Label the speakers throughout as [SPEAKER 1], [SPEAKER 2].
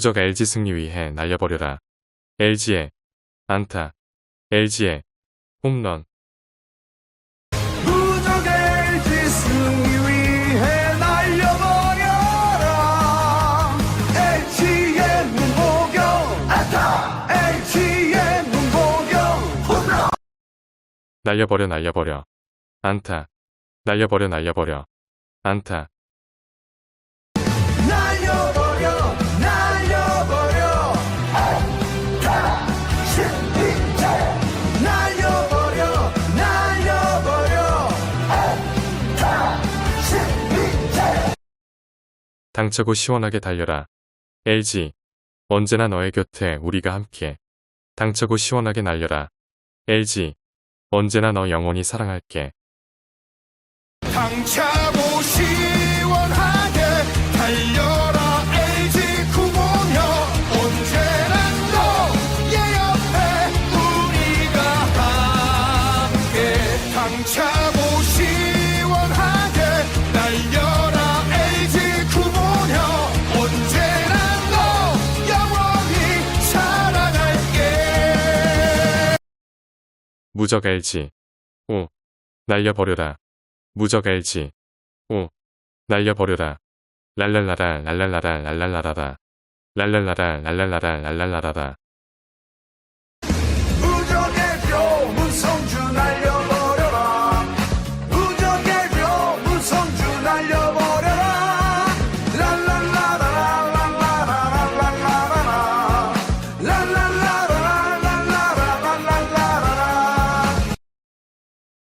[SPEAKER 1] 무적 LG 승리 위해 날려버려라. LG의 안타. LG의 홈런.
[SPEAKER 2] 무적 LG 승리 위해 날려버려라 LG의 문보경 안타 LG의 문보경 홈런
[SPEAKER 1] 날려버려 날려버려. 안타. 날려버려 날려버려. 안타. 당차고 시원하게 달려라. LG. 언제나 너의 곁에 우리가 함께. 당차고 시원하게 날려라. LG. 언제나 너 영원히 사랑할게.
[SPEAKER 2] 당차고 시원하게 달려라 LG 당차
[SPEAKER 1] 무적 LG. 오. 날려버려라. 무적 LG. 오. 날려버려라. 랄랄라라 랄랄라라 랄랄라라라. 랄랄라라 랄랄라라 랄랄라라라.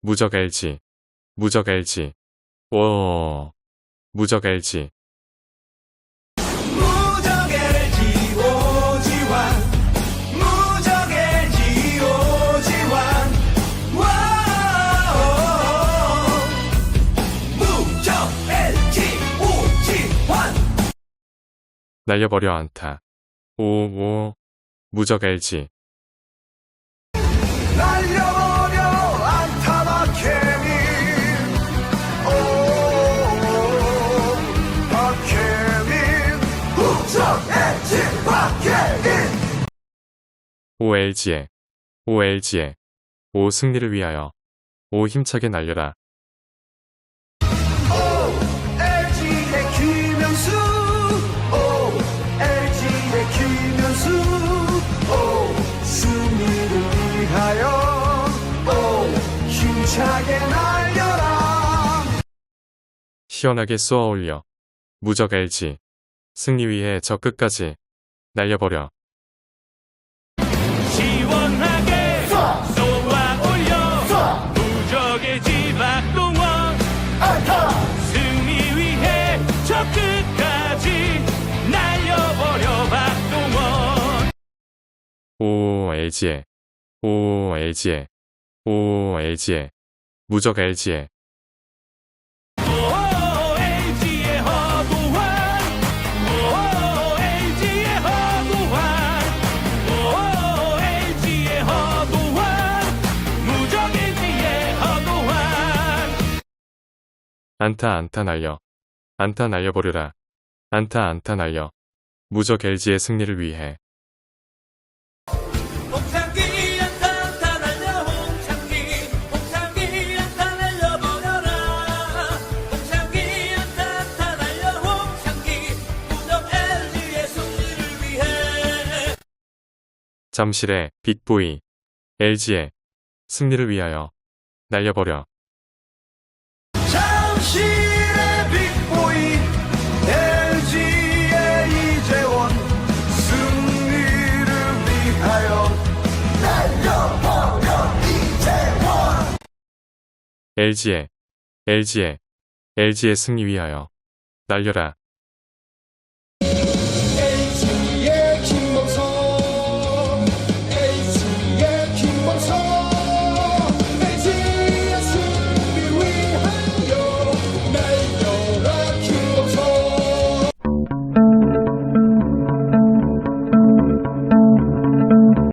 [SPEAKER 1] 무적 LG. 무적 LG. 오. 무적 LG. 날려버려 안타. 오, 오. 무적 LG.
[SPEAKER 2] 오
[SPEAKER 1] LG에. 오 승리를 위하여. 오 힘차게 날려라.
[SPEAKER 2] LG의 김현수 오 LG의 김현수 오 승리를 위하여 오 힘차게 날려라
[SPEAKER 1] 시원하게 쏘아 올려. 무적 LG. 승리 위해 저 끝까지. 날려버려. 오 LG에. 오 LG에. 오 LG에. 무적 LG에. 안타 안타 날려. 안타 날려버려라. 안타 안타 날려.
[SPEAKER 3] 무적 LG의 승리를 위해.
[SPEAKER 1] 잠실의 빅보이. LG의 승리를 위하여. 날려버려.
[SPEAKER 2] 잠실의 빅보이 LG의 이재원 승리를 위하여 날려버려 이재원
[SPEAKER 1] LG의. LG의. LG의 승리 위하여. 날려라.